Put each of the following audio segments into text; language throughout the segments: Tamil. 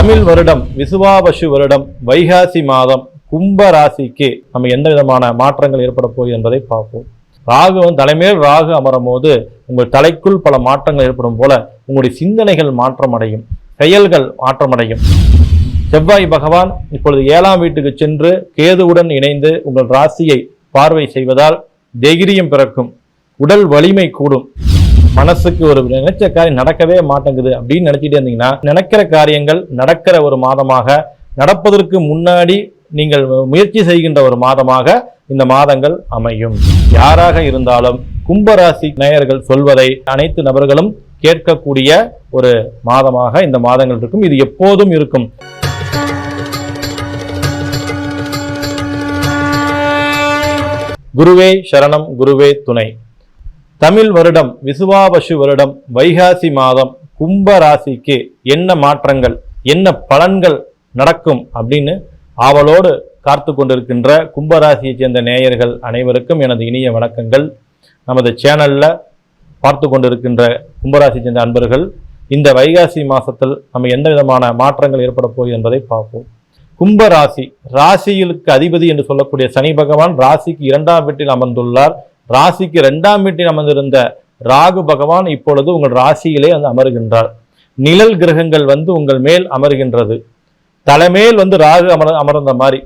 தமிழ் வருடம் விசுவாபசு வருடம் வைகாசி மாதம் கும்ப ராசிக்கு நம்ம எந்த விதமான மாற்றங்கள் ஏற்பட போகுது என்பதை பார்ப்போம். ராகு வந்து தலைமையில் ராகு அமரும் போது உங்கள் தலைக்குள் பல மாற்றங்கள் ஏற்படும் போல உங்களுடைய சிந்தனைகள் மாற்றமடையும் செயல்கள் மாற்றமடையும். செவ்வாய் பகவான் இப்பொழுது ஏழாம் வீட்டுக்கு சென்று கேதுவுடன் இணைந்து உங்கள் ராசியை பார்வை செய்வதால் தைரியம் பிறக்கும் உடல் வலிமை கூடும். மனசுக்கு ஒரு நினைச்ச காரியம் நடக்கவே மாட்டேங்குது அப்படின்னு நினைச்சிட்டு இருந்தீங்கன்னா நினைக்கிற காரியங்கள் நடக்கிற ஒரு மாதமாக நடப்பதற்கு முன்னாடி நீங்கள் முயற்சி செய்கின்ற ஒரு மாதமாக இந்த மாதங்கள் அமையும். யாராக இருந்தாலும் கும்பராசி நேயர்கள் சொல்வதை அனைத்து நபர்களும் கேட்கக்கூடிய ஒரு மாதமாக இந்த மாதங்கள் இருக்கும். இது எப்போதும் இருக்கும். குருவே சரணம் குருவே துணை. தமிழ் வருடம் விசுவாபசு வருடம் வைகாசி மாதம் கும்ப ராசிக்கு என்ன மாற்றங்கள் என்ன பலன்கள் நடக்கும் அப்படின்னு ஆவலோடு காத்து கொண்டிருக்கின்ற கும்பராசியை சேர்ந்த நேயர்கள் அனைவருக்கும் எனது இனிய வணக்கங்கள். நமது சேனலில் பார்த்து கொண்டிருக்கின்ற கும்பராசியை சேர்ந்த அன்பர்கள் இந்த வைகாசி மாதத்தில் நம்ம எந்த விதமான மாற்றங்கள் ஏற்பட போகுது என்பதை பார்ப்போம். கும்ப ராசி ராசிகளுக்கு அதிபதி என்று சொல்லக்கூடிய சனி பகவான் ராசிக்கு இரண்டாம் வீட்டில் அமர்ந்துள்ளார். ராசிக்கு ரெண்டாம் வீட்டில் அமர்ந்திருந்த ராகு பகவான் இப்பொழுது உங்கள் ராசியிலே வந்து அமர்கின்றார். நிழல் கிரகங்கள் வந்து உங்கள் மேல் அமர்கின்றது. தலைமேல் வந்து ராகு அமர் அமர்ந்த மாதிரி.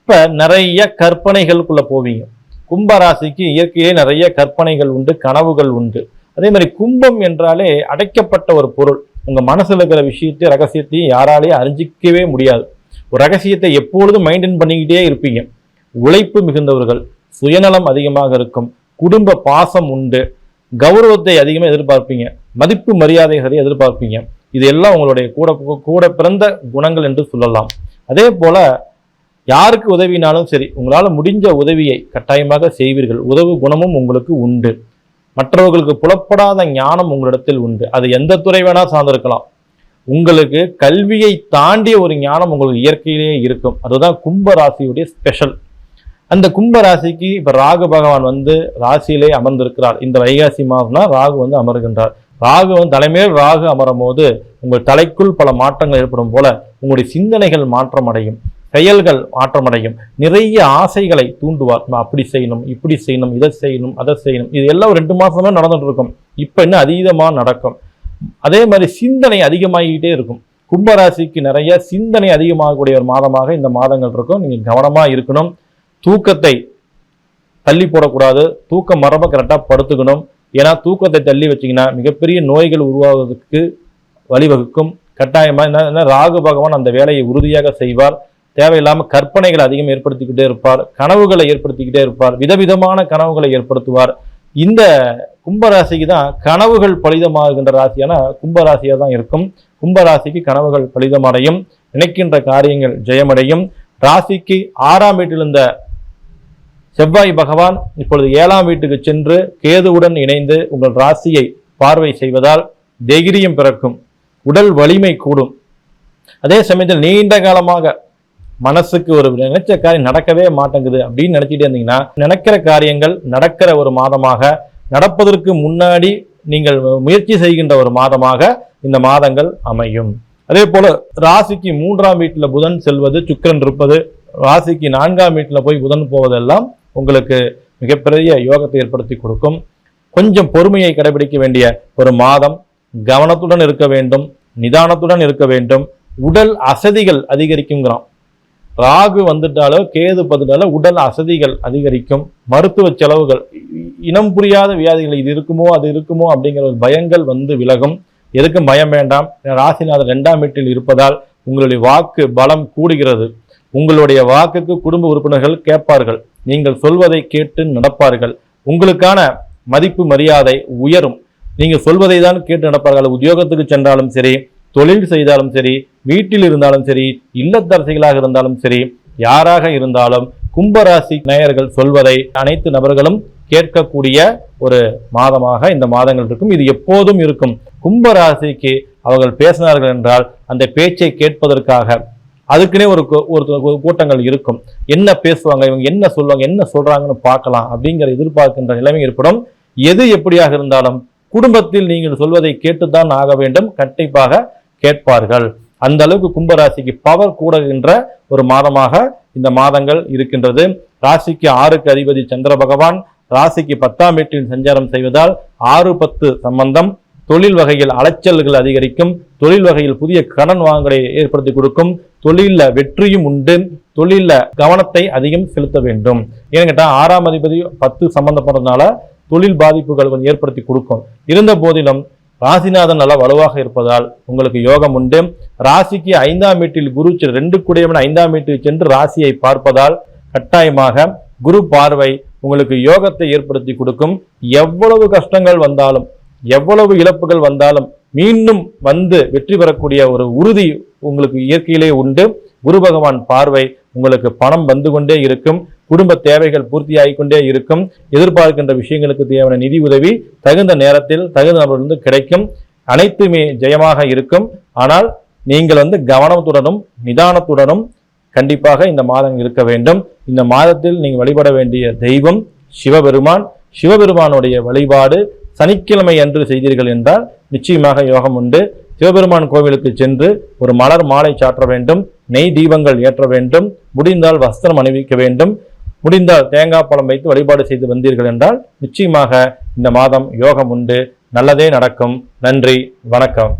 இப்போ நிறைய கற்பனைகளுக்குள்ளே போவீங்க. கும்ப ராசிக்கு இயற்கையிலே நிறைய கற்பனைகள் உண்டு கனவுகள் உண்டு. அதே மாதிரி கும்பம் என்றாலே அடைக்கப்பட்ட ஒரு பொருள். உங்கள் மனசில் இருக்கிற விஷயத்தையும் ரகசியத்தையும் யாராலையும் அறிஞ்சிக்கவே முடியாது. ஒரு ரகசியத்தை எப்பொழுதும் மெயின்டைன் பண்ணிக்கிட்டே இருப்பீங்க. உழைப்பு மிகுந்தவர்கள். சுயநலம் அதிகமாக இருக்கும் குடும்ப பாசம் உண்டு கௌரவத்தை அதிகமாக எதிர்பார்ப்பீங்க மதிப்பு மரியாதைகளை எதிர்பார்ப்பீங்க. இது எல்லாம் உங்களுடைய கூட கூட பிறந்த குணங்கள் என்று சொல்லலாம். அதே போல யாருக்கு உதவினாலும் சரி உங்களால் முடிஞ்ச உதவியை கட்டாயமாக செய்வீர்கள். உதவு குணமும் உங்களுக்கு உண்டு. மற்றவர்களுக்கு புலப்படாத ஞானம் உங்களிடத்தில் உண்டு. அது எந்த துறை வேணால் சார்ந்திருக்கலாம். உங்களுக்கு கல்வியை தாண்டிய ஒரு ஞானம் உங்களுக்கு இயற்கையிலேயே இருக்கும். அதுதான் கும்ப ராசியுடைய ஸ்பெஷல் அந்த கும்ப ராசிக்கு இப்ப ராகு பகவான் வந்து ராசியிலே அமர்ந்திருக்கிறார். இந்த வைகாசி மாதம்னா ராகு வந்து அமர்கின்றார். ராகு வந்து தலைமையில் ராகு அமரும் போது உங்கள் தலைக்குள் பல மாற்றங்கள் ஏற்படும் போல உங்களுடைய சிந்தனைகள் மாற்றமடையும். செயல்கள் மாற்றமடையும். நிறைய ஆசைகளை தூண்டுவார். அப்படி செய்யணும் இப்படி செய்யணும் இதை செய்யணும் அதை செய்யணும். இது எல்லாம் ரெண்டு மாசமே நடந்துட்டு இருக்கும். இப்ப இன்னும் அதீதமா நடக்கும். அதே மாதிரி சிந்தனை அதிகமாகிக்கிட்டே இருக்கும். கும்பராசிக்கு நிறைய சிந்தனை அதிகமாகக்கூடிய ஒரு மாதமாக இந்த மாதங்கள் இருக்கும். நீங்கள் கவனமாக இருக்கணும். தூக்கத்தை தள்ளி போடக்கூடாது. தூக்கம் மரப கரெக்டாக படுத்துக்கணும். ஏன்னா தூக்கத்தை தள்ளி வச்சீங்கன்னா மிகப்பெரிய நோய்கள் உருவாவதற்கு வழிவகுக்கும். கட்டாயமாக என்ன என்ன ராகு பகவான் அந்த வேலையை உறுதியாக செய்வார். தேவையில்லாமல் கற்பனைகளை அதிகம் ஏற்படுத்திக்கிட்டே இருப்பார். கனவுகளை ஏற்படுத்திக்கிட்டே இருப்பார். விதவிதமான கனவுகளை ஏற்படுத்துவார். இந்த கும்பராசிக்கு தான் கனவுகள் பலிதமாகின்ற ராசியான கும்பராசியாக தான் இருக்கும். கும்பராசிக்கு கனவுகள் பலிதமடையும். நினைக்கின்ற காரியங்கள் ஜெயமடையும். ராசிக்கு ஆறாம் வீட்டில் இருந்த செவ்வாய் பகவான் இப்பொழுது ஏழாம் வீட்டுக்கு சென்று கேதுவுடன் இணைந்து உங்கள் ராசியை பார்வை செய்வதால் தைரியம் பிறக்கும் உடல் வலிமை கூடும். அதே சமயத்தில் நீண்ட காலமாக மனசுக்கு ஒரு நினைச்ச காரியம் நடக்கவே மாட்டேங்குது அப்படின்னு நினைச்சிட்டு இருந்தீங்கன்னா நினைக்கிற காரியங்கள் நடக்கிற ஒரு மாதமாக நடப்பதற்கு முன்னாடி நீங்கள் முயற்சி செய்கின்ற ஒரு மாதமாக இந்த மாதங்கள் அமையும். அதே போல ராசிக்கு மூன்றாம் வீட்டில் புதன் செல்வது சுக்கிரன் இருப்பது ராசிக்கு நான்காம் வீட்டில் போய் புதன் போவதெல்லாம் உங்களுக்கு மிகப்பெரிய யோகத்தை ஏற்படுத்தி கொடுக்கும். கொஞ்சம் பொறுமையை கடைபிடிக்க வேண்டிய ஒரு மாதம் கவனத்துடன் இருக்க வேண்டும் நிதானத்துடன் இருக்க வேண்டும். உடல் அசதிகள் அதிகரிக்குங்கிறோம் ராகு வந்துட்டாலோ கேது பதுட்டாலோ உடல் அசதிகள் அதிகரிக்கும். மருத்துவ செலவுகள் இ- இனம் புரியாத வியாதிகள் இது இருக்குமோ அது இருக்குமோ அப்படிங்கிற ஒரு பயங்கள் வந்து விலகும். எதுக்கும் பயம் வேண்டாம்? ராசிநாதன் ரெண்டாம் வீட்டில் இருப்பதால் உங்களுடைய வாக்கு பலம் கூடுகிறது. உங்களுடைய வாக்குக்கு குடும்ப உறுப்பினர்கள் கேட்பார்கள். நீங்கள் சொல்வதை கேட்டு நடப்பார்கள். உங்களுக்கான மதிப்பு மரியாதை உயரும். நீங்கள் சொல்வதை தான் கேட்டு நடப்பார்கள். உத்தியோகத்துக்கு சென்றாலும் சரி தொழில் செய்தாலும் சரி வீட்டில் இருந்தாலும் சரி இல்லத்தரசிகளாக இருந்தாலும் சரி யாராக இருந்தாலும் கும்பராசி நேயர்கள் சொல்வதை அனைத்து நபர்களும் கேட்கக்கூடிய ஒரு மாதமாக இந்த மாதங்கள் இருக்கும். இது எப்போதும் இருக்கும். கும்பராசிக்கு அவர்கள் பேசினார்கள் என்றால் அந்த பேச்சை கேட்பதற்காக அதுக்குன்னே ஒரு ஒரு ஒரு கூட்டங்கள் இருக்கும். என்ன பேசுவாங்க இவங்க என்ன சொல்லுவாங்க என்ன சொல்றாங்கன்னு பார்க்கலாம் அப்படிங்கிற எதிர்பார்க்கின்ற நிலைமை ஏற்படும். எது எப்படியாக இருந்தாலும் குடும்பத்தில் நீங்கள் சொல்வதை கேட்டுத்தான் ஆக வேண்டும். கண்டிப்பாக கேட்பார்கள். அந்த அளவுக்கு கும்பராசிக்கு பவர் கூடுகின்ற ஒரு மாதமாக இந்த மாதங்கள் இருக்கின்றது. ராசிக்கு ஆறுக்கு அதிபதி சந்திர பகவான் ராசிக்கு பத்தாம் வீட்டில் சஞ்சாரம் செய்வதால் ஆறு பத்து சம்பந்தம். தொழில் வகையில் அலைச்சல்கள் அதிகரிக்கும் தொழில் வகையில் புதிய கடன் வாங்கலை ஏற்படுத்தி கொடுக்கும் தொழிலில் வெற்றியும் உண்டு தொழிலில் கவனத்தை அதிகம் செலுத்த வேண்டும். ஏன்னு கேட்டால் ஆறாம் அதிபதி பத்து சம்பந்தப்படுறதுனால தொழில் பாதிப்புகள் கொஞ்சம் ஏற்படுத்தி கொடுக்கும். இருந்த போதிலும் ராசிநாதன் நல்லா வலுவாக இருப்பதால் உங்களுக்கு யோகம் உண்டு. ராசிக்கு ஐந்தாம் வீட்டில் குரு ரெண்டு குடையவன் ஐந்தாம் வீட்டில் சென்று ராசியை பார்ப்பதால் கட்டாயமாக குரு பார்வை உங்களுக்கு யோகத்தை ஏற்படுத்தி கொடுக்கும். எவ்வளவு கஷ்டங்கள் வந்தாலும் எவ்வளவு இழப்புகள் வந்தாலும் மீண்டும் வந்து வெற்றி பெறக்கூடிய ஒரு உறுதி உங்களுக்கு இயற்கையிலே உண்டு. குரு பகவான் பார்வை உங்களுக்கு பணம் வந்து கொண்டே இருக்கும். குடும்ப தேவைகள் பூர்த்தி கொண்டே இருக்கும். எதிர்பார்க்கின்ற விஷயங்களுக்கு தேவையான நிதி உதவி தகுந்த நேரத்தில் தகுந்த நபரிலிருந்து கிடைக்கும். அனைத்துமே ஜெயமாக இருக்கும். ஆனால் நீங்கள் வந்து கவனத்துடனும் நிதானத்துடனும் கண்டிப்பாக இந்த மாதம் இருக்க வேண்டும். இந்த மாதத்தில் நீங்கள் வழிபட வேண்டிய தெய்வம் சிவபெருமான். சிவபெருமானுடைய வழிபாடு சனிக்கிழமை அன்று செய்தீர்கள் என்றால் நிச்சயமாக யோகம் உண்டு. சிவபெருமான் கோவிலுக்கு சென்று ஒரு மலர் மாலை சாற்ற வேண்டும் நெய் தீபங்கள் ஏற்ற வேண்டும் முடிந்தால் வஸ்திரம் அணிவிக்க வேண்டும். முடிந்தால் தேங்காய் பழம் வைத்து வழிபாடு செய்து வந்தீர்கள் என்றால் நிச்சயமாக இந்த மாதம் யோகம் உண்டு. நல்லதே நடக்கும். நன்றி வணக்கம்.